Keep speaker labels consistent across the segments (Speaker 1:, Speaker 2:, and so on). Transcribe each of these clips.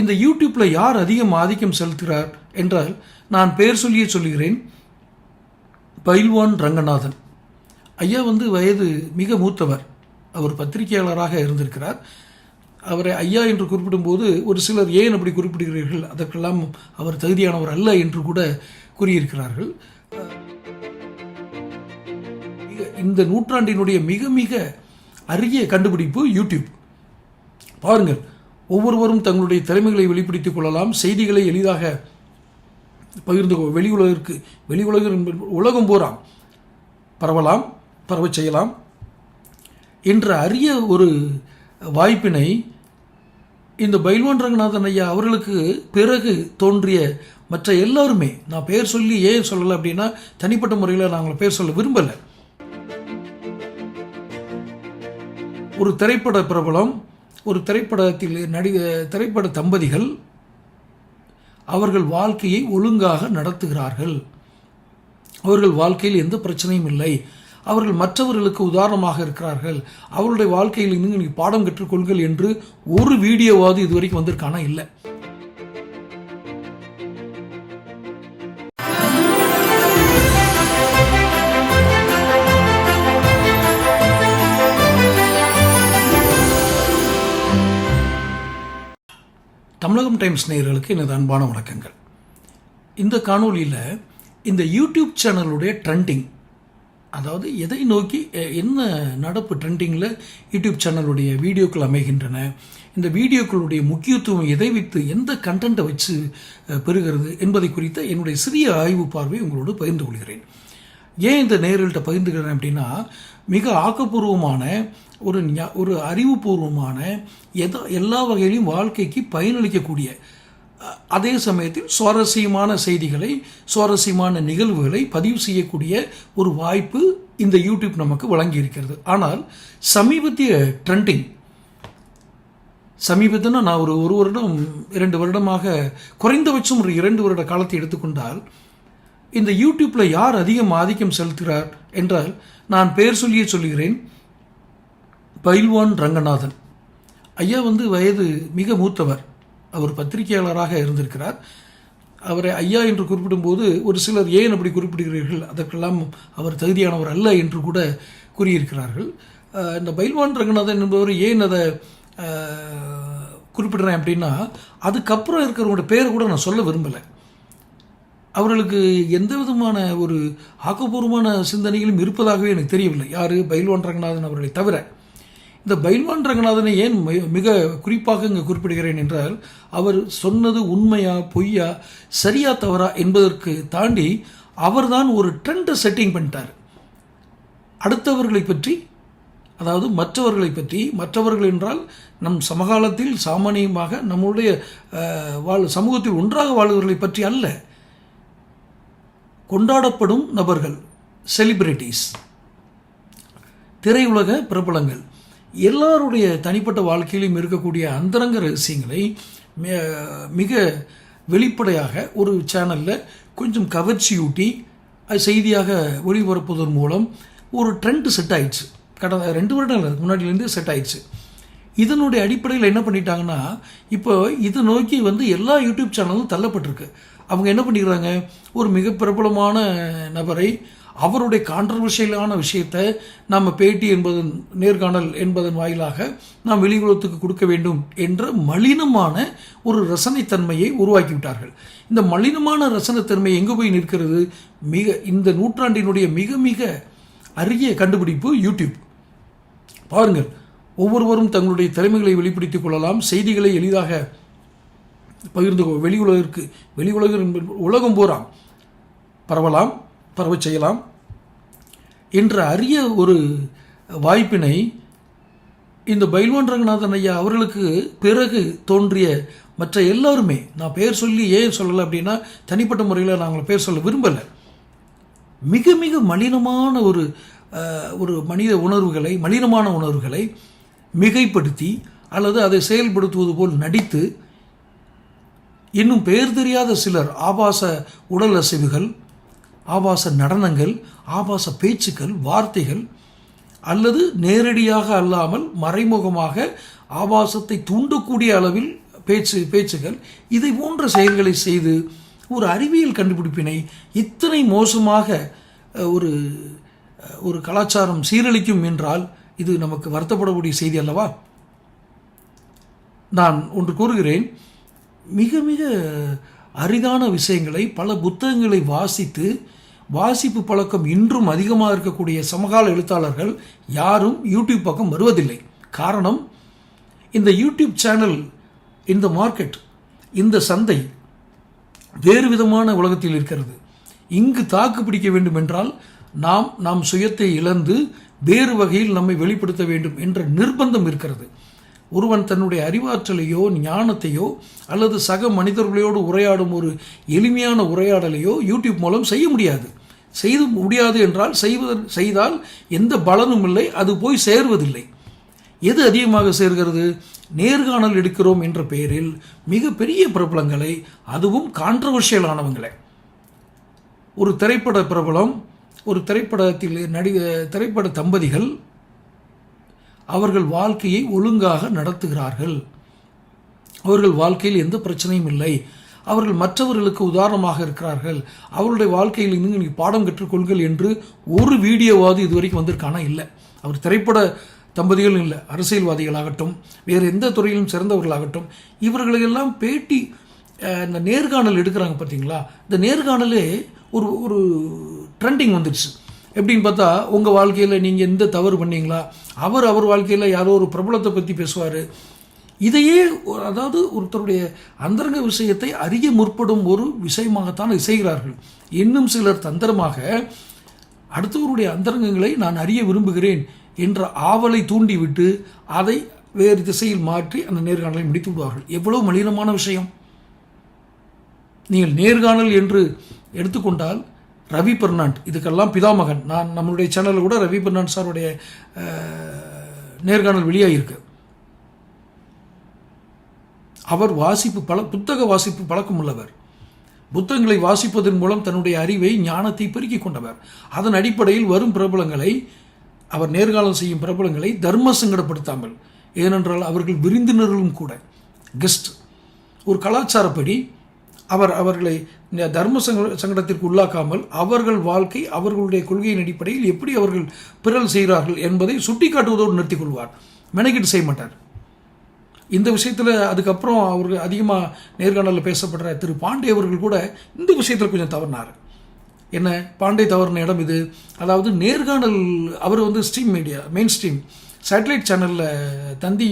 Speaker 1: இந்த யூடியூப்பில் யார் அதிகம் ஆதிக்கம் செலுத்துகிறார் என்றால் நான் பெயர் சொல்லியே சொல்கிறேன் பைல்வான் ரங்கநாதன். ஐயா வந்து வயது மிக மூத்தவர். அவர் பத்திரிகையாளராக இருந்திருக்கிறார். அவரை ஐயா என்று குறிப்பிடும்போது ஒரு சிலர் ஏன் அப்படி குறிப்பிடுகிறீர்கள்? அதற்கெல்லாம் அவர் தகுதியானவர் அல்ல என்று கூட கூறியிருக்கிறார்கள். இந்த நூற்றாண்டினுடைய மிக மிக அரிய கண்டுபிடிப்பு யூடியூப். பாருங்கள். ஒவ்வொருவரும் தங்களுடைய திறமைகளை வெளிப்படுத்திக் கொள்ளலாம். செய்திகளை எளிதாக பகிர்ந்து வெளி உலகிற்கு வெளி உலகம் உலகம் பூராம் பரவலாம் பரவ செய்யலாம் என்ற அரிய ஒரு வாய்ப்பினை இந்த பைல்வான் ரங்கநாதன் ஐயா அவர்களுக்கு பிறகு தோன்றிய மற்ற எல்லாருமே நான் பெயர் சொல்லி ஏன் சொல்லலை அப்படின்னா தனிப்பட்ட முறையில் நாங்கள் பேர் சொல்ல விரும்பலை. ஒரு திரைப்பட பிரபலம் ஒரு திரைப்படத்தில் நடி திரைப்பட தம்பதிகள் அவர்கள் வாழ்க்கையை ஒழுங்காக நடத்துகிறார்கள். அவர்கள் வாழ்க்கையில் எந்த பிரச்சனையும் இல்லை. அவர்கள் மற்றவர்களுக்கு உதாரணமாக இருக்கிறார்கள். அவருடைய வாழ்க்கையில் இன்னும் நீங்கள் பாடம் கற்றுக்கொள்கள் என்று ஒரு வீடியோவாவது இதுவரைக்கும் வந்திருக்கானா? இல்லை. தமிழகம் டைம்ஸ் நேயர்களுக்கு எனது அன்பான வணக்கங்கள். இந்த காணொலியில் இந்த யூடியூப் சேனலுடைய ட்ரெண்டிங் அதாவது எதை நோக்கி என்ன நடப்பு ட்ரெண்டிங்கில் யூடியூப் சேனலுடைய வீடியோக்கள் அமைகின்றன இந்த வீடியோக்களுடைய முக்கியத்துவம் எதை வைத்து எந்த கண்டென்ட்டை வச்சு பெறுகிறது என்பதை குறித்த என்னுடைய சிறிய ஆய்வு பார்வை உங்களோடு பகிர்ந்து கொள்கிறேன். ஏன் இந்த நேரல்கிட்ட பகிர்ந்துக்கிறேன் அப்படின்னா மிக ஆக்கப்பூர்வமான ஒரு ஞா- ஒரு அறிவுபூர்வமான எதோ எல்லா வகையிலையும் வாழ்க்கைக்கு பயனளிக்கக்கூடிய அதே சமயத்தில் சுவாரஸ்யமான செய்திகளை சுவாரஸ்யமான நிகழ்வுகளை பதிவு செய்யக்கூடிய ஒரு வாய்ப்பு இந்த யூடியூப் நமக்கு வழங்கி இருக்கிறது ஆனால் சமீபத்திய ட்ரெண்டிங் சமீபத்தினா நான் ஒரு ஒரு வருடம் இரண்டு வருடமாக குறைந்தபட்சம் ஒரு இரண்டு வருட காலத்தை எடுத்துக்கொண்டால் இந்த யூடியூப்பில் யார் அதிகம் ஆதிக்கம் செலுத்துகிறார் என்றால் நான் பெயர் சொல்லியே சொல்கிறேன் பைல்வான் ரங்கநாதன். ஐயா வந்து வயது மிக மூத்தவர். அவர் பத்திரிகையாளராக இருந்திருக்கிறார். அவரை ஐயா என்று குறிப்பிடும்போது ஒரு சிலர் ஏன் அப்படி குறிப்பிடுகிறீர்கள்? அதற்கெல்லாம் அவர் தகுதியானவர் அல்ல என்று கூட கூறியிருக்கிறார்கள். இந்த பைல்வான் ரங்கநாதன் என்பவர் ஏன் அதை குறிப்பிடுறேன் அப்படின்னா அதுக்கப்புறம் இருக்கிறவங்களோட பேரை கூட நான் சொல்ல விரும்பலை. அவர்களுக்கு எந்த விதமான ஒரு ஆக்கப்பூர்வமான சிந்தனைகளும் இருப்பதாகவே எனக்கு தெரியவில்லை. யார்? பைல்வான் ரங்கநாதன் அவர்களை தவிர. இந்த பைல்வான் ரங்கநாதனை ஏன் மிக குறிப்பாக இங்கு குறிப்பிடுகிறேன் என்றால் அவர் சொன்னது உண்மையா பொய்யா சரியா தவறா என்பதற்கு தாண்டி அவர்தான் ஒரு ட்ரெண்டை செட்டிங் பண்ணிட்டார். அடுத்தவர்களை பற்றி அதாவது மற்றவர்களை பற்றி மற்றவர்கள் என்றால் நம் சமகாலத்தில் சாமானியமாக நம்முடைய வாழ் சமூகத்தில் ஒன்றாக வாழ்வர்களை பற்றி அல்ல. கொண்டாடப்படும் நபர்கள் செலிபிரிட்டிஸ் திரையுலக பிரபலங்கள். எல்லாருடைய தனிப்பட்ட வாழ்க்கையிலும் இருக்கக்கூடிய அந்தரங்க ரகசியங்களை மிக வெளிப்படையாக ஒரு சேனலில் கொஞ்சம் கவர்ச்சியூட்டி அது செய்தியாக ஒளிபரப்புவதன் மூலம் ஒரு ட்ரெண்ட் செட் ஆயிடுச்சு. கடந்த ரெண்டு வருடங்கள் முன்னாடியிலேருந்து செட் ஆயிடுச்சு. இதனுடைய அடிப்படையில் என்ன பண்ணிட்டாங்கன்னா இப்போ இதை நோக்கி வந்து எல்லா யூடியூப் சேனலும் தள்ளப்பட்டிருக்கு. அவங்க என்ன பண்ணிக்கிறாங்க? ஒரு மிக பிரபலமான நபரை அவருடைய கான்ட்ரவர்ஷியலான விஷயத்தை நம்ம பேட்டி என்பதன் நேர்காணல் என்பதன் வாயிலாக நாம் வெளியுலகத்துக்கு கொடுக்க வேண்டும் என்ற மலினமான ஒரு ரசனைத்தன்மையை உருவாக்கி விட்டார்கள் இந்த மலினமான ரசனைத்தன்மை எங்கே போய் நிற்கிறது? மிக இந்த நூற்றாண்டினுடைய மிக மிக அரிய கண்டுபிடிப்பு யூடியூப். பாருங்கள் ஒவ்வொருவரும் தங்களுடைய திறமைகளை வெளிப்படுத்திக் கொள்ளலாம் செய்திகளை எளிதாக பகிர்ந்து வெளி உலகிற்கு வெளி உலகம் என்பது உலகம் பூராம் பரவலாம். பரவச் செய்யலாம். என்ற அரிய ஒரு வாய்ப்பினை இந்த பைல்வான் ரங்கநாதன் ஐயா அவர்களுக்கு பிறகு தோன்றிய மற்ற எல்லாருமே நான் பெயர் சொல்லி ஏன் சொல்லலை அப்படின்னா தனிப்பட்ட முறையில் நாங்கள் பெயர் சொல்ல விரும்பலை. மிக மிக மலினமான ஒரு ஒரு மனித உணர்வுகளை மலினமான உணர்வுகளை மிகைப்படுத்தி அல்லது அதை செயல்படுத்துவது போல் நடித்து இன்னும் பெயர் தெரியாத சிலர் ஆபாச உடல் அசைவுகள் ஆபாச நடனங்கள் ஆபாச பேச்சுக்கள் வார்த்தைகள் அல்லது நேரடியாக அல்லாமல் மறைமுகமாக ஆபாசத்தை தூண்டக்கூடிய அளவில் பேச்சு பேச்சுகள் இதை போன்ற செயல்களை செய்து ஒரு அறிவியல் கண்டுபிடிப்பினை இத்தனை மோசமாக ஒரு ஒரு கலாச்சாரம் சீரழிக்கும் என்றால் இது நமக்கு வருத்தப்படக்கூடிய செய்தி அல்லவா? நான் ஒன்று கூறுகிறேன். மிக மிக அரிதான விஷயங்களை பல புத்தகங்களை வாசித்து வாசிப்பு பழக்கம் இன்றும் அதிகமாக இருக்கக்கூடிய சமகால எழுத்தாளர்கள் யாரும் யூடியூப் பக்கம் வருவதில்லை. காரணம் இந்த யூடியூப் சேனல் இந்த மார்க்கெட் இந்த சந்தை வேறு விதமான உலகத்தில் இருக்கிறது. இங்கு தாக்கு பிடிக்க வேண்டும் என்றால் நாம் நாம் சுயத்தை இழந்து வேறு வகையில் நம்மை வெளிப்படுத்த வேண்டும் என்ற நிர்பந்தம் இருக்கிறது. ஒருவன் தன்னுடைய அறிவாற்றலையோ ஞானத்தையோ அல்லது சக மனிதர்களோடு உரையாடும் ஒரு எளிமையான உரையாடலையோ யூடியூப் மூலம் செய்ய முடியாது. செய்து முடியாது என்றால் செய்வதன் செய்தால் எந்த பலனும் இல்லை அது போய் சேர்வதில்லை. எது அதிகமாக சேர்கிறது? நேர்காணல் எடுக்கிறோம் என்ற பெயரில் மிகப்பெரிய பிரபலங்களை அதுவும் கான்ட்ரவர்ஷியலானவங்களை ஒரு திரைப்பட பிரபலம் ஒரு திரைப்படத்தில் நடி திரைப்பட தம்பதிகள் அவர்கள் வாழ்க்கையை ஒழுங்காக நடத்துகிறார்கள். அவர்கள் வாழ்க்கையில் எந்த பிரச்சனையும் இல்லை. அவர்கள் மற்றவர்களுக்கு உதாரணமாக இருக்கிறார்கள். அவருடைய வாழ்க்கையில் இருந்து நீங்கள் பாடம் கற்றுக்கொள்கள் என்று ஒரு வீடியோவாவது இதுவரைக்கும் வந்திருக்கானா? இல்லை. அவர் திரைப்பட தம்பதிகள் இல்லை. அரசியல்வாதிகளாகட்டும் வேறு எந்த துறையிலும் சிறந்தவர்களாகட்டும் இவர்களையெல்லாம் பேட்டி இந்த நேர்காணல் எடுக்கிறாங்க பார்த்தீங்களா இந்த நேர்காணலே ஒரு ஒரு ட்ரெண்டிங் வந்துடுச்சு. எப்படின்னு பார்த்தா உங்கள் வாழ்க்கையில் நீங்கள் எந்த தவறு பண்ணீங்களா? அவர் அவர் வாழ்க்கையில் யாரோ ஒரு பிரபலத்தை பற்றி பேசுவார். இதையே அதாவது ஒருத்தருடைய அந்தரங்க விஷயத்தை அறிய முற்படும் ஒரு விஷயமாகத்தான் இசைகிறார்கள் செய்கிறார்கள். இன்னும் சிலர் தந்திரமாக அடுத்தவருடைய அந்தரங்கங்களை நான் அறிய விரும்புகிறேன் என்ற ஆவலை தூண்டிவிட்டு அதை வேறு திசையில் மாற்றி அந்த நேர்காணலை முடித்து விடுவார்கள். எவ்வளவு மலினமான விஷயம். நீங்கள் நேர்காணல் என்று எடுத்துக்கொண்டால் ரவி பெர்னாண்ட் இதுக்கெல்லாம் பிதாமகன். நான் நம்மளுடைய சேனலில் கூட ரவி பெர்னாண்ட் சாருடைய நேர்காணல் வெளியாகிருக்கு அவர் வாசிப்பு பல புத்தக வாசிப்பு பழக்கம் உள்ளவர் புத்தகங்களை வாசிப்பதன் மூலம் தன்னுடைய அறிவை ஞானத்தை பெருக்கிக் கொண்டவர். அதன் அடிப்படையில் வரும் பிரபலங்களை அவர் நேர்காலம் செய்யும் பிரபலங்களை தர்ம சங்கடப்படுத்தாமல் ஏனென்றால் அவர்கள் விருந்தினர்களும் கூட கெஸ்ட். ஒரு கலாச்சாரப்படி அவர் அவர்களை தர்ம சங்க சங்கடத்திற்கு உள்ளாக்காமல் அவர்கள் வாழ்க்கை அவர்களுடைய கொள்கையின் அடிப்படையில் எப்படி அவர்கள் பிறல் செய்கிறார்கள் என்பதை சுட்டிக்காட்டுவதோடு நிறுத்திக் கொள்வார். மெனக்கிட்டு செய்ய மாட்டார். இந்த விஷயத்தில் அதுக்கப்புறம் அவர் அதிகமாக நேர்காணலில் பேசப்படுற திரு பாண்டே அவர்கள் கூட இந்த விஷயத்தில் கொஞ்சம் தவறினார். என்ன? பாண்டே தவறின இடம் இது. அதாவது நேர்காணல் அவர் வந்து stream media main stream satellite சேனலில் தந்தி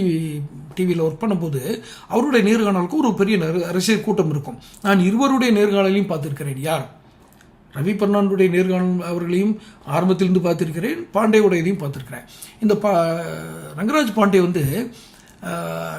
Speaker 1: டிவியில் ஒர்க் பண்ணும்போது அவருடைய நேர்காணலுக்கு ஒரு பெரிய அரசியல் கூட்டம் இருக்கும். நான் இருவருடைய நேர்காணலையும் பார்த்துருக்கிறேன். யார்? ரவி பர்ணாண்டுடைய நேர்காணல் அவர்களையும் ஆரம்பத்திலிருந்து பார்த்துருக்கிறேன். பாண்டேவுடைய இதையும் பார்த்திருக்கிறேன். இந்த பா ரங்கராஜ் பாண்டே வந்து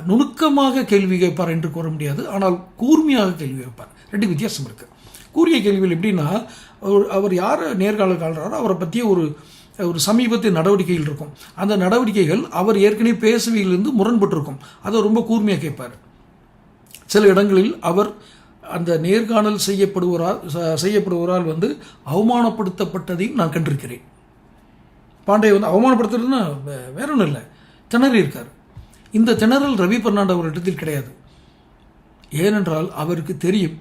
Speaker 1: நுணுக்கமாக கேள்வி கேட்பார் என்று கூற முடியாது. ஆனால் கூர்மையாக கேள்வி கேட்பார். ரெண்டு வித்தியாசம் இருக்குது கூறிய கேள்விகள் எப்படின்னா அவர்- அவர் யார் நேர்காணல் காண்றாரோ அவரை பற்றிய ஒரு ஒரு சமீபத்திய நடவடிக்கைகள் இருக்கும். அந்த நடவடிக்கைகள் அவர் ஏற்கனவே பேசுவையிலிருந்து முரண்பட்டிருக்கும். அதை ரொம்ப கூர்மையாக கேட்பார். சில இடங்களில் அவர் அந்த நேர்காணல் செய்யப்படுவரால் செய்யப்படுவரால் வந்து அவமானப்படுத்தப்பட்டதையும் நான் கண்டிருக்கிறேன். பாண்டே வந்து அவமானப்படுத்துறதுன்னா வே- வேற ஒன்றும் இல்லை. திணறி இருக்கார். இந்த திணறல் ரவி பர்னாண்ட் அவரிடத்தில் கிடையாது. ஏனென்றால் அவருக்கு தெரியும்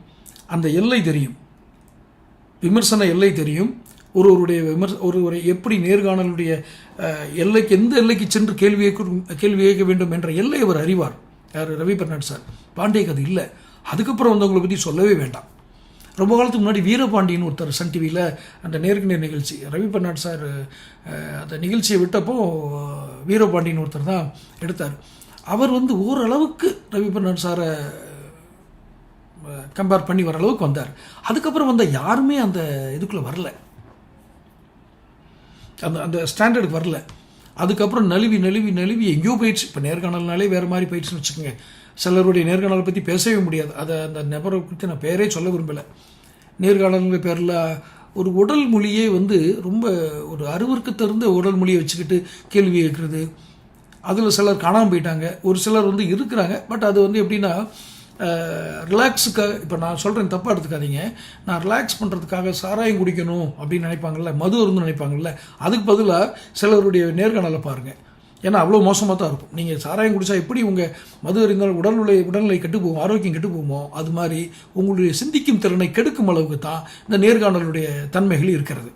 Speaker 1: அந்த எல்லை தெரியும். விமர்சன எல்லை தெரியும். ஒருவருடைய விமர்ச ஒருவரை எப்படி நேர்காணலுடைய எல்லைக்கு எந்த எல்லைக்கு சென்று கேள்வி கேள்வி கேட்க வேண்டும் என்ற எல்லை அவர் அறிவார். யார்? Ravi Barnard sir. பாண்டியக்கு அது இல்லை. அதுக்கப்புறம் வந்தவங்களை பற்றி சொல்லவே வேண்டாம். ரொம்ப காலத்துக்கு முன்னாடி வீரபாண்டியன் ஒருத்தர் சன் டிவியில் அந்த நேருக்கு நேர் நிகழ்ச்சி ரவி பர்னாட் சார் அந்த நிகழ்ச்சியை விட்டப்போ வீரபாண்டியன் ஒருத்தர் தான் எடுத்தார். அவர் வந்து ஓரளவுக்கு ரவி பர்னாட் சாரை கம்பேர் பண்ணி வர அளவுக்கு வந்தார். அதுக்கப்புறம் வந்த யாருமே அந்த இதுக்குள்ளே வரல. அந்த அந்த ஸ்டாண்டர்டுக்கு வரல. அதுக்கப்புறம் நழுவி நழுவி நழுவி எங்கேயோ போயிடுச்சு. இப்போ நேர்காணல்னாலே வேறு மாதிரி போயிடுச்சுன்னு வச்சுக்கோங்க. சிலருடைய நேர்காணலை பற்றி பேசவே முடியாது. அதை அந்த நபரை குறித்து நான் பேரே சொல்ல விரும்பலை. நேர்காணல்ங்கிற பேரில் ஒரு உடல் மொழியே வந்து ரொம்ப ஒரு அருவருக்கு தகுந்த உடல் மொழியை வச்சுக்கிட்டு கேள்வி கேட்குறது அதில் சிலர் காணாமல் போயிட்டாங்க. ஒரு சிலர் வந்து இருக்கிறாங்க. பட் அது வந்து எப்படின்னா ரிலாக்ஸுக்காக இப்போ நான் சொல்கிறேன் தப்பாக எடுத்துக்காதீங்க. நான் ரிலாக்ஸ் பண்ணுறதுக்காக சாராயம் குடிக்கணும் அப்படின்னு நினைப்பாங்கல்ல மது அருந்து நினைப்பாங்கல்ல அதுக்கு பதிலாக சிலருடைய நேர்காணலை பாருங்கள் ஏன்னா அவ்வளோ மோசமாக தான் இருக்கும். நீங்கள் சாராயம் குடித்தா எப்படி உங்கள் மது அறிந்தால் உடல்நிலை உடல்நிலை கெட்டு போகும் ஆரோக்கியம் கெட்டு போகுமோ அது மாதிரி உங்களுடைய சிந்திக்கும் திறனை கெடுக்கும் அளவுக்கு தான் இந்த நேர்காணலுடைய தன்மைகள் இருக்கிறது.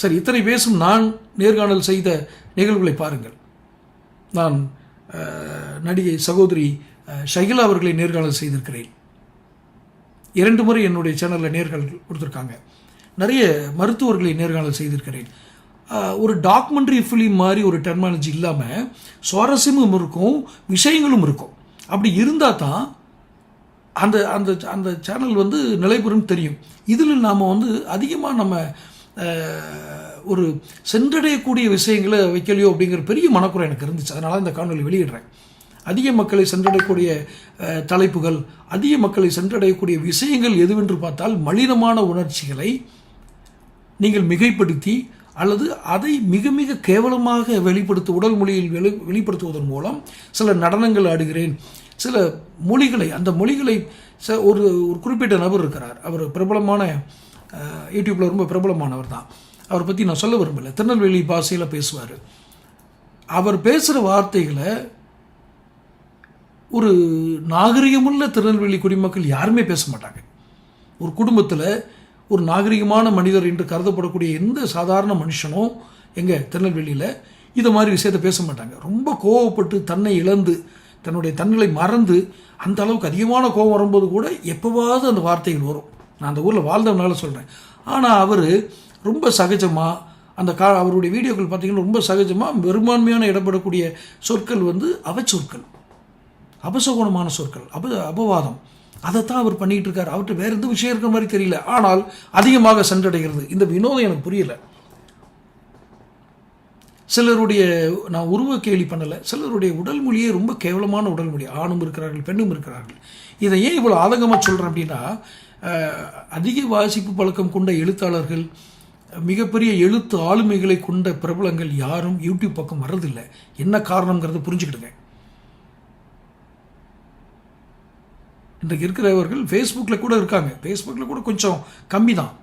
Speaker 1: சரி இத்தனை பேசும் நான் நேர்காணல் செய்த நிகழ்வுகளை பாருங்கள். நான் நடிகை சகோதரி ஷகிலா அவர்களை நேர்காணல் செய்திருக்கிறேன். இரண்டு முறை என்னுடைய சேனலில் நேர்காணல் கொடுத்துருக்காங்க. நிறைய மருத்துவர்களை நேர்காணல் செய்திருக்கிறேன். ஒரு டாக்குமெண்ட்ரி ஃபிலிம் மாதிரி ஒரு டெர்மாலஜி இல்லாமல் சுவாரஸ்யமும் இருக்கும் விஷயங்களும் இருக்கும். அப்படி இருந்தால் தான் அந்த அந்த அந்த சேனல் வந்து நிலைபெறும் தெரியும். இதில் நாம் வந்து அதிகமாக நம்ம ஒரு சென்றடையக்கூடிய விஷயங்களை வைக்கலையோ அப்படிங்கிற பெரிய மனக்குறை எனக்கு இருந்துச்சு. அதனால இந்த காணொலி வெளியிடுறேன். அதிக மக்களை சென்றடையக்கூடிய தலைப்புகள் அதிக மக்களை சென்றடையக்கூடிய விஷயங்கள் எதுவென்று பார்த்தால் மலினமான உணர்ச்சிகளை நீங்கள் மிகைப்படுத்தி அல்லது அதை மிக மிக கேவலமாக வெளிப்படுத்த உடல் மொழியில் வெளி வெளிப்படுத்துவதன் மூலம் சில நடனங்கள் ஆடுகிறேன். சில மொழிகளை அந்த மொழிகளை ச ஒரு ஒரு குறிப்பிட்ட நபர் இருக்கிறார். அவர் பிரபலமான யூடியூப்பில் ரொம்ப பிரபலமானவர் தான். அவரை பற்றி நான் சொல்ல விரும்பலை. திருநெல்வேலி பாஷையில் பேசுவார். அவர் பேசுகிற வார்த்தைகளை ஒரு நாகரிகமுள்ள திருநெல்வேலி குடிமக்கள் யாருமே பேச மாட்டாங்க. ஒரு குடும்பத்தில் ஒரு நாகரிகமான மனிதர் என்று கருதப்படக்கூடிய எந்த சாதாரண மனுஷனும் எங்கள் திருநெல்வேலியில் இதை மாதிரி விஷயத்தை பேச மாட்டாங்க. ரொம்ப கோவப்பட்டு தன்னை இழந்து தன்னுடைய தன்னிலை மறந்து அந்த அளவுக்கு அதிகமான கோபம் வரும்போது கூட எப்போவாவது அந்த வார்த்தைகள் வரும். நான் அந்த ஊரில் வாழ்ந்தவனால சொல்கிறேன் ஆனால் அவர் ரொம்ப சகஜமாக அந்த கா அவருடைய வீடியோக்கள் பார்த்தீங்கன்னா ரொம்ப சகஜமாக பெரும்பான்மையான இடப்படக்கூடிய சொற்கள் வந்து அவச்சொற்கள். அபசகுணமான சொற்கள் அப அபவாதம். அதைத்தான் அவர் பண்ணிகிட்டு இருக்கார் அவர்கிட்ட வேறு எந்த விஷயம் இருக்கிற மாதிரி தெரியல. ஆனால் அதிகமாக சென்றடைகிறது. இந்த வினோதம் எனக்கு புரியல. சிலருடைய நான் உருவ கேலி பண்ணலை. சிலருடைய உடல் மொழியே ரொம்ப கேவலமான உடல் மொழி. ஆணும் இருக்கிறார்கள் பெண்ணும் இருக்கிறார்கள். இதை ஏன் இவ்வளோ ஆதங்கமாக சொல்கிறேன் அப்படின்னா அதிக வாசிப்பு பழக்கம் கொண்ட எழுத்தாளர்கள் மிகப்பெரிய எழுத்து ஆளுமைகளை கொண்ட பிரபலங்கள் யாரும் யூடியூப் பக்கம் வர்றதில்லை. என்ன காரணங்கிறத புரிஞ்சுக்கிடுங்க. இன்றைக்கு இருக்கிறவர்கள் ஃபேஸ்புக்கில் கூட இருக்காங்க. ஃபேஸ்புக்கில் கூட கொஞ்சம் கம்மி தான்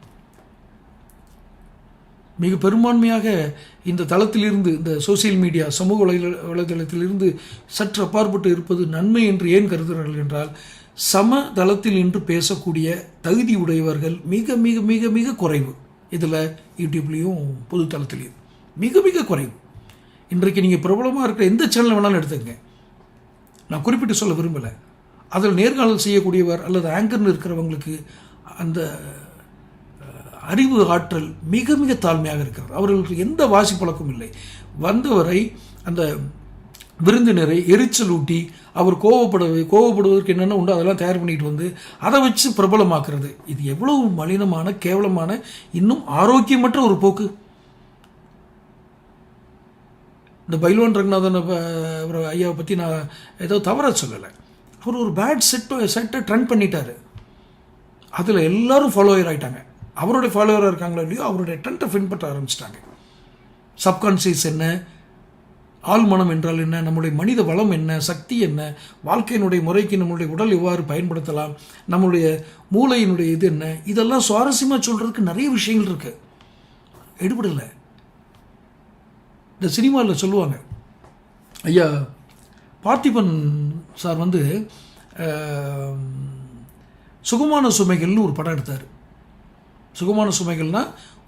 Speaker 1: மிக பெரும்பான்மையாக இந்த தளத்திலிருந்து இந்த சோசியல் மீடியா சமூக வலை வலைதளத்திலிருந்து சற்று அப்பாற்பட்டு இருப்பது நன்மை என்று ஏன் கருதுகிறார்கள் என்றால் சம தளத்தில் நின்று பேசக்கூடிய தகுதி உடையவர்கள் மிக மிக மிக மிக குறைவு. இதில் யூடியூப்லேயும் பொது தளத்துலேயும் மிக மிக குறைவு. இன்றைக்கு நீங்கள் பிரபலமாக இருக்கிற எந்த சேனல் வேணாலும் எடுத்துங்க நான் குறிப்பிட்டு சொல்ல விரும்பலை. அதில் நேர்காணல் செய்யக்கூடியவர் அல்லது ஆங்கர்னு இருக்கிறவங்களுக்கு அந்த அறிவு ஆற்றல் மிக மிக தாழ்மையாக இருக்கிறது. அவர்களுக்கு எந்த வாசி பழக்கமும் இல்லை. வந்தவரை அந்த விருந்தினரை எரிச்சல் ஊட்டி அவர் கோவப்படுவது கோவப்படுவதற்கு என்னென்ன உண்டோ அதெல்லாம் தயார் பண்ணிட்டு வந்து அதை வச்சு பிரபலமாக்குறது. இது எவ்வளவு மலினமான கேவலமான இன்னும் ஆரோக்கியமற்ற ஒரு போக்கு. இந்த பைல்வான் ரங்கநாதன் ஐயாவை பற்றி நான் ஏதோ தவற சொல்லலை. அவர் ஒரு பேட் செட் செட்டை ட்ரெண்ட் பண்ணிட்டாரு. அதில் எல்லாரும் ஃபாலோயர் ஆகிட்டாங்க அவருடைய ஃபாலோவராக இருக்காங்களோ இல்லையோ அவருடைய ட்ரெண்டை பின்பற்ற ஆரம்பிச்சிட்டாங்க. சப்கான்சியஸ் என்ன ஆழ்மனம் என்றால் என்ன? நம்முடைய மனித வளம் என்ன? சக்தி என்ன? வாழ்க்கையினுடைய முறைக்கு நம்மளுடைய உடல் எவ்வாறு பயன்படுத்தலாம்? நம்மளுடைய மூளையினுடைய இது என்ன? இதெல்லாம் சுவாரஸ்யமாக சொல்கிறதுக்கு நிறைய விஷயங்கள் இருக்குது எடுபடலை. இந்த சினிமாவில் சொல்லுவாங்க. ஐயா பார்த்திபன் சார் வந்து சுகமான சுமைகள்னு ஒரு படம் எடுத்தார். சுகமான சுமைகள்னா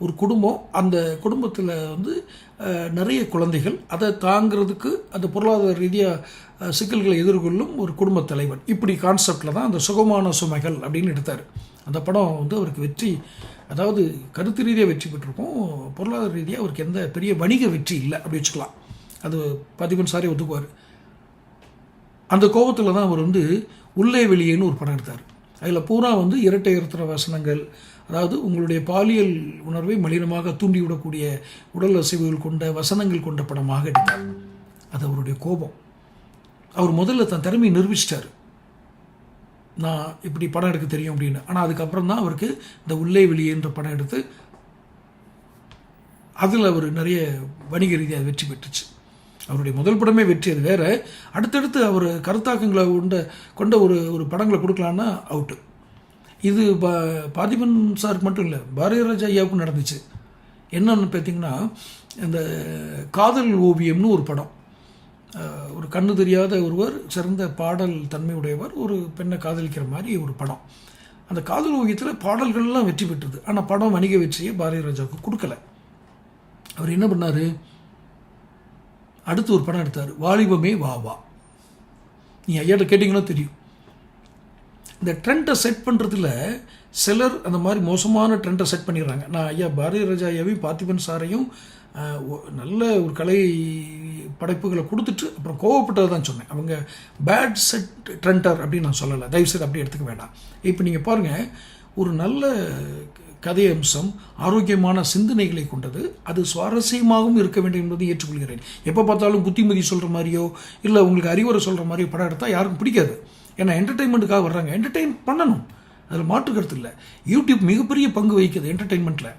Speaker 1: ஒரு குடும்பம் அந்த குடும்பத்தில் வந்து நிறைய குழந்தைகள் அதை தாங்கிறதுக்கு அந்த பொருளாதார ரீதியாக சிக்கல்களை எதிர்கொள்ளும் ஒரு குடும்பத் தலைவன். இப்படி கான்செப்டில் தான் அந்த சுகமான சுமைகள் அப்படின்னு எடுத்தார். அந்த படம் வந்து அவருக்கு வெற்றி அதாவது கருத்து ரீதியாக வெற்றி பெற்றிருக்கும். பொருளாதார ரீதியாக அவருக்கு எந்த பெரிய வணிக வெற்றி இல்லை அப்படி வச்சுக்கலாம். அது பதிமூணு சாரி ஒத்துக்குவார். அந்த கோபத்தில் தான் அவர் வந்து உள்ளே வெளியேன்னு ஒரு படம் எடுத்தார். அதில் பூரா வந்து இரட்டை இரத்திர வசனங்கள் அதாவது உங்களுடைய பாலியல் உணர்வை மலினமாக தூண்டிவிடக்கூடிய உடல் அசைவுகள் கொண்ட வசனங்கள் கொண்ட படமாக எடுத்தார். அது அவருடைய கோபம். அவர் முதல்ல தன் திறமையை நிரூபிச்சிட்டார். நான் இப்படி படம் எடுக்க தெரியும் அப்படின்னு. ஆனால் அதுக்கப்புறம் தான் அவருக்கு இந்த உள்ளே வெளியேன்ற படம் எடுத்து அதில் அவர் நிறைய வணிக ரீதியாக வெற்றி பெற்றுச்சு. அவருடைய முதல் படமே வெற்றி. அது வேற. அடுத்தடுத்து அவர் கருத்தாக்கங்களை கொண்ட கொண்ட ஒரு ஒரு படங்களை கொடுக்கலான்னா அவுட்டு இது பா பார்த்திபன் சாருக்கு மட்டும் இல்லை பாரதிராஜ் ஐயாவுக்கும் நடந்துச்சு. என்னன்னு பார்த்தீங்கன்னா இந்த காதல் ஓவியம்னு ஒரு படம். ஒரு கண்ணு தெரியாத ஒருவர் சிறந்த பாடல் தன்மையுடையவர் ஒரு பெண்ணை காதலிக்கிற மாதிரி ஒரு படம். அந்த காதல் ஓவியத்தில் பாடல்கள்லாம் வெற்றி பெற்றது. ஆனால் படம் வணிக வெற்றியை பாரதி ராஜாவுக்கு கொடுக்கல. அவர் என்ன பண்ணார்? அடுத்து ஒரு படம் எடுத்தார். வாலிபமே வா வா. நீ ஐயாட்ட கேட்டிங்கன்னா தெரியும். இந்த ட்ரெண்டை செட் பண்ணுறதுல சிலர் அந்த மாதிரி மோசமான ட்ரெண்டை செட் பண்ணிடுறாங்க. நான் ஐயா பாரதி ராஜா ஐயாவையும் பார்த்திபன் சாரையும் நல்ல ஒரு கலை படைப்புகளை கொடுத்துட்டு அப்புறம் கோவப்பட்டது தான் சொன்னேன். அவங்க பேட் செட் ட்ரெண்டர் அப்படின்னு நான் சொல்லலை. தயவுசெய்து அப்படி எடுத்துக்க வேண்டாம். இப்போ நீங்கள் பாருங்கள் ஒரு நல்ல கதை அம்சம் ஆரோக்கியமான சிந்தனைகளை கொண்டது. அது சுவாரஸ்யமாகவும் இருக்க வேண்டும் என்பதை ஏற்றுக்கொள்கிறேன். எப்போ பார்த்தாலும் புத்திமதி சொல்கிற மாதிரியோ இல்லை உங்களுக்கு அறிவுரை சொல்கிற மாதிரியோ படம் எடுத்தால் யாருக்கும் பிடிக்காது. ஏன்னா என்டர்டெயின்மெண்ட்டுக்காக வர்றாங்க. என்டர்டெயின் பண்ணணும். அதில் மாற்று கருத்து இல்லை. யூடியூப் மிகப்பெரிய பங்கு வகிக்குது என்டர்டெயின்மெண்ட்டில்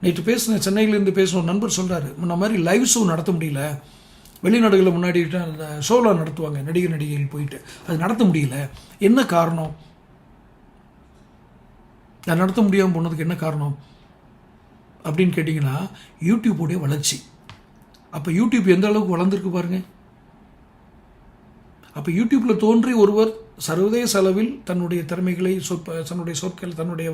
Speaker 1: நேற்று பேசின சென்னையிலேருந்து பேசின ஒரு நண்பர் சொல்கிறாரு முன்ன மாதிரி லைவ் ஷோ நடத்த முடியல. வெளிநாடுகளில் முன்னாடி அந்த ஷோலாம் நடத்துவாங்க நடிகர் நடிகைகள் போயிட்டு. அது நடத்த முடியல. என்ன காரணம்? நான் நடத்த முடியாமல் போனதுக்கு என்ன காரணம்? அப்படின்னு கேட்டிங்கன்னா யூடியூப்போடைய வளர்ச்சி. அப்போ யூடியூப் எந்த அளவுக்கு வளர்ந்துருக்கு பாருங்கள் அப்போ யூடியூப்பில் தோன்றி ஒருவர் சர்வதேச அளவில் தன்னுடைய திறமைகளை சொற்ப தன்னுடைய சொற்கள் தன்னுடைய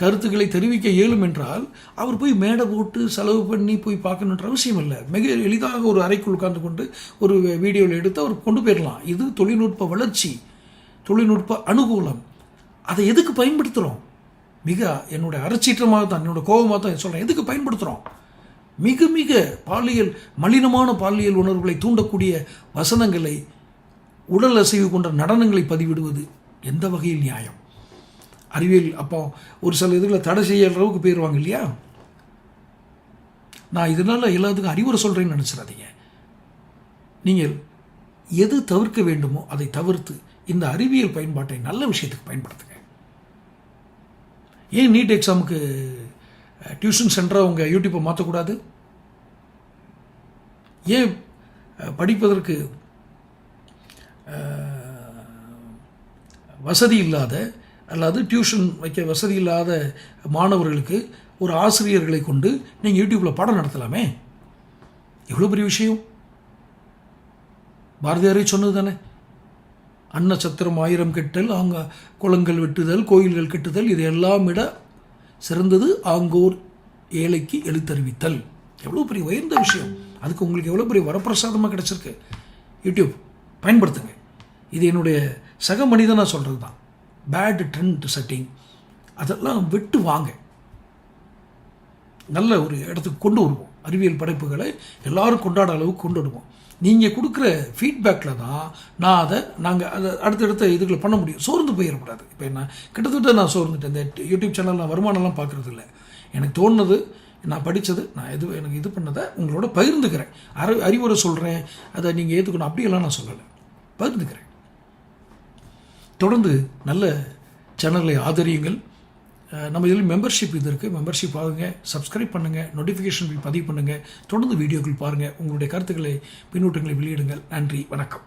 Speaker 1: கருத்துக்களை தெரிவிக்க இயலும் என்றால் அவர் போய் மேடை போட்டு செலவு பண்ணி போய் பார்க்கணுன்ற அவசியம் இல்லை. மிக எளிதாக ஒரு அறைக்குள் உட்கார்ந்து கொண்டு ஒரு வீடியோவில் எடுத்து அவர் கொண்டு போயிடலாம் இது தொழில்நுட்ப வளர்ச்சி தொழில்நுட்ப அனுகூலம். அதை எதுக்கு பயன்படுத்துகிறோம் மிக என்னுடைய அரைச்சீற்றமாக தான் என்னோட கோபமாக தான் சொல்கிறேன் எதுக்கு பயன்படுத்துகிறோம் மிக மிக பாலியல் மலினமான பாலியல் உணர்வுகளை தூண்டக்கூடிய வசனங்களை உடல் அசைவு கொண்ட நடனங்களை பதிவிடுவது எந்த வகையில் நியாயம்? அறிவியல் அப்போ ஒரு சில இதுகளை தடை செய்ய அளவுக்கு போயிடுவாங்க இல்லையா? நான் இதனால் எல்லாத்துக்கும் அறிவுரை சொல்கிறேன்னு நினச்சிடாதீங்க. நீங்கள் எது தவிர்க்க வேண்டுமோ அதை தவிர்த்து இந்த அறிவியல் பயன்பாட்டை நல்ல விஷயத்துக்கு பயன்படுத்துங்க. ஏன் நீட் எக்ஸாமுக்கு டியூஷன் சென்டராக உங்கள் யூடியூப்பை மாற்றக்கூடாது ஏன் படிப்பதற்கு வசதி இல்லாத அல்லது டியூஷன் வைக்க வசதி இல்லாத மாணவர்களுக்கு ஒரு ஆசிரியர்களை கொண்டு நீங்கள் யூடியூப்பில் பாடம் நடத்தலாமே? எவ்வளோ பெரிய விஷயம்? பாரதியாரே சொன்னது தானே. அன்னச்சத்திரம் ஆயிரம் கெட்டல் ஆங்க குளங்கள் வெட்டுதல் கோயில்கள் கெட்டுதல் இது எல்லாம் விட சிறந்தது ஆங்கோர் ஏழைக்கு எழுத்தறிவித்தல். எவ்வளோ பெரிய உயர்ந்த விஷயம். அதுக்கு உங்களுக்கு எவ்வளோ பெரிய வரப்பிரசாதமாக கிடச்சிருக்கு. யூடியூப் பயன்படுத்துங்க. இது என்னுடைய சக மனிதனாக சொல்கிறது தான் பேட் ட்ரெண்ட் செட்டிங் அதெல்லாம் விட்டு வாங்க. நல்ல ஒரு இடத்துக்கு கொண்டு வருவோம். அறிவியல் படைப்புகளை எல்லாரும் கொண்டாட அளவுக்கு கொண்டு வருவோம். நீங்கள் கொடுக்குற ஃபீட்பேக்கில் தான் நான் அதை நாங்கள் அதை அடுத்தடுத்த இதுகளை பண்ண முடியும். சோர்ந்து போயிடக்கூடாது. இப்போ என்ன கிட்டத்தட்ட நான் சோர்ந்துட்டேன். இந்த யூடியூப் சேனல் நான் வருமானம்லாம் பார்க்குறது இல்லை எனக்கு தோணுனது நான் படித்தது நான் எது எனக்கு இது பண்ணதை உங்களோட பகிர்ந்துக்கிறேன். அறி அறிவுரை சொல்கிறேன் அதை நீங்கள் ஏற்றுக்கணும் அப்படியெல்லாம் நான் சொல்லலை. பகிர்ந்துக்கிறேன். தொடர்ந்து நல்ல சேனலை ஆதரியுங்கள். நம்ம இதில் மெம்பர்ஷிப் இது இருக்குது மெம்பர்ஷிப் ஆகுங்க. சப்ஸ்கிரைப் பண்ணுங்கள் நோட்டிஃபிகேஷன் பில் பதிவு பண்ணுங்கள் தொடர்ந்து வீடியோக்கள் பாருங்கள் உங்களுடைய கருத்துக்களை பின்னூட்டங்களை வெளியிடுங்கள். நன்றி. வணக்கம்.